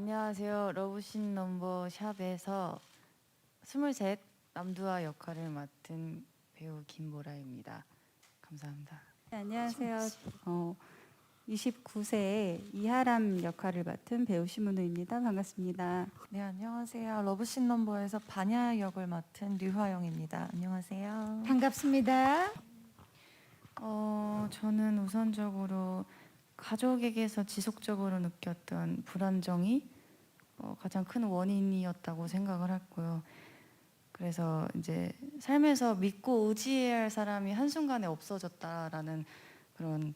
안녕하세요. 러브신 넘버 샵에서 23 남두아 역할을 맡은 배우 김보라입니다. 감사합니다. 네, 안녕하세요. 어, 29세 이하람 역할을 맡은 배우 심은우입니다. 반갑습니다. 네, 안녕하세요. 러브신 넘버에서 반야 역을 맡은 류화영입니다. 안녕하세요. 반갑습니다. 어, 저는 우선적으로 가족에게서 지속적으로 느꼈던 불안정이 어, 가장 큰 원인이었다고 생각을 했고요. 그래서 이제 삶에서 믿고 의지해야 할 사람이 한순간에 없어졌다라는 그런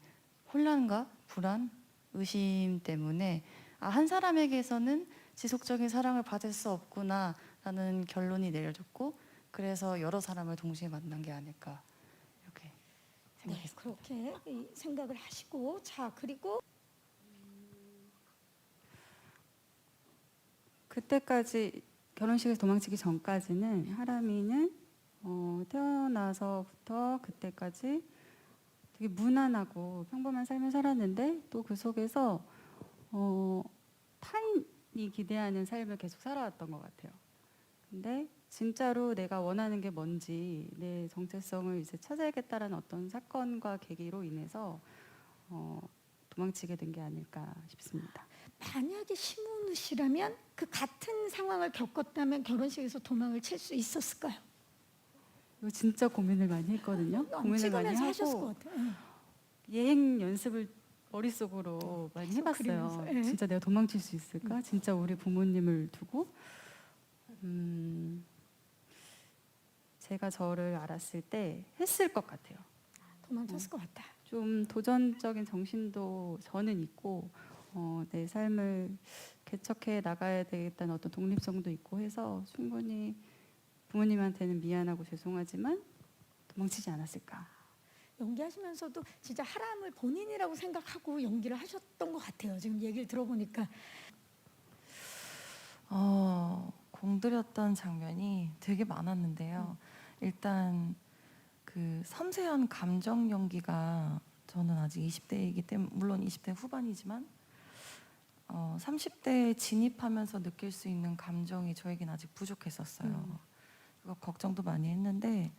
혼란과 불안, 의심 때문에 아, 한 사람에게서는 지속적인 사랑을 받을 수 없구나라는 결론이 내려졌고 그래서 여러 사람을 동시에 만난 게 아닐까 네. 그렇게 이 생각을 하시고 자 그리고 그때까지 결혼식에서 도망치기 전까지는 하람이는 어, 태어나서부터 그때까지 되게 무난하고 평범한 삶을 살았는데 또 그 속에서 어, 타인이 기대하는 삶을 계속 살아왔던 것 같아요. 근데 진짜로 내가 원하는 게 뭔지 내 정체성을 이제 찾아야겠다라는 어떤 사건과 계기로 인해서 어, 도망치게 된 게 아닐까 싶습니다. 만약에 심은우 씨라면 그 같은 상황을 겪었다면 결혼식에서 도망을 칠 수 있었을까요? 이거 진짜 고민을 많이 했거든요. 고민을 많이 찍으면서 하셨을 하고 것 같아요. 예. 예행 연습을 머릿속으로 많이 계속 해봤어요. 그리면서, 예. 진짜 내가 도망칠 수 있을까? 진짜 우리 부모님을 두고 음, 제가 저를 알았을 때 했을 것 같아요. 도망쳤을 것 같다. 좀 도전적인 정신도 저는 있고 어, 내 삶을 개척해 나가야 되겠다는 어떤 독립성도 있고 해서 충분히 부모님한테는 미안하고 죄송하지만 도망치지 않았을까. 연기하시면서도 진짜 하람을 본인이라고 생각하고 연기를 하셨던 것 같아요. 지금 얘기를 들어보니까 어, 공들였던 장면이 되게 많았는데요. 일단 그 섬세한 감정 연기가 저는 아직 20대이기 때문에 물론 20대 후반이지만 어, 30대에 진입하면서 느낄 수 있는 감정이 저에겐 아직 부족했었어요. 음. 그거 걱정도 많이 했는데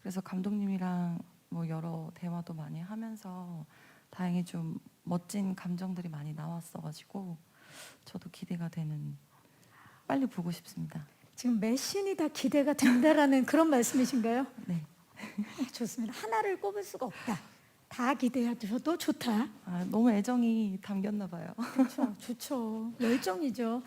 그래서 감독님이랑 뭐 여러 대화도 많이 하면서 다행히 좀 멋진 감정들이 많이 나왔어가지고 저도 기대가 되는 빨리 보고 싶습니다. 지금 매 씬이 다 기대가 된다라는 그런 말씀이신가요? 네. 아, 좋습니다. 하나를 꼽을 수가 없다. 다 기대하셔도 좋다. 아, 너무 애정이 담겼나 봐요. 그렇죠, 좋죠. 열정이죠.